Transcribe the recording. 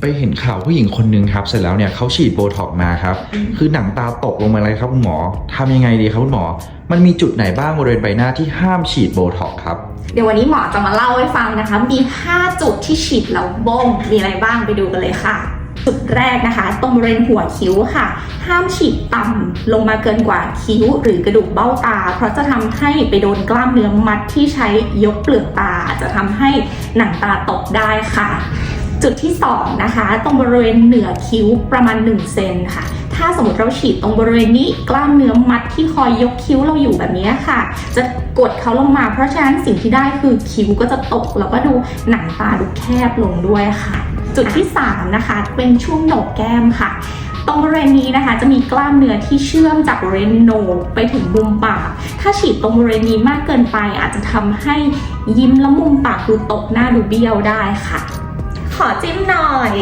ไปเห็นข่าวผู้หญิงคนหนึ่งครับ เสร็จแล้วเนี่ยเขาฉีดโบท็อกซ์มาครับ คือหนังตาตกลงมาเลยครับคุณหมอทำยังไงดีครับคุณหมอ มันมีจุดไหนบ้างบริเวณใบหน้าที่ห้ามฉีดโบท็อกซ์ครับ เดี๋ยววันนี้หมอจะมาเล่าให้ฟังนะคะ มี 5 จุดที่ฉีดแล้วบ้ง มีอะไรบ้างไปดูกันเลยค่ะ จุดแรกนะคะ ตรงบริเวณหัวคิ้วค่ะ ห้ามฉีดต่ำลงมาเกินกว่าคิ้ว หรือกระดูกเบ้าตา เพราะจะทำให้ไปโดนกล้ามเนื้อมัดที่ใช้ยกเปลือกตา จะทำให้หนังตาตกได้ค่ะ จุดที่สองนะคะตรงบริเวณเหนือคิ้วประมาณ1เซนค่ะ ถ้าสมมติเราฉีดตรงบริเวณนี้กล้ามเนื้อมัดที่คอยยกคิ้วเราอยู่แบบนี้ค่ะ จะกดเขาลงมา เพราะฉะนั้นสิ่งที่ได้คือคิ้วก็จะตกแล้วก็ดูหนังตาดูแคบลงด้วยค่ะ จุดที่3นะคะเป็นช่วงโหนกแก้มค่ะตรงบริเวณนี้นะคะจะมีกล้ามเนื้อที่เชื่อมจากบริเวณโหนกไปถึงมุมปาก ถ้าฉีดตรงบริเวณนี้มากเกินไปอาจจะทำให้ยิ้มแล้วมุมปากดูตกหน้าดูเบี้ยวได้ค่ะ ขอจิ้มหน่อย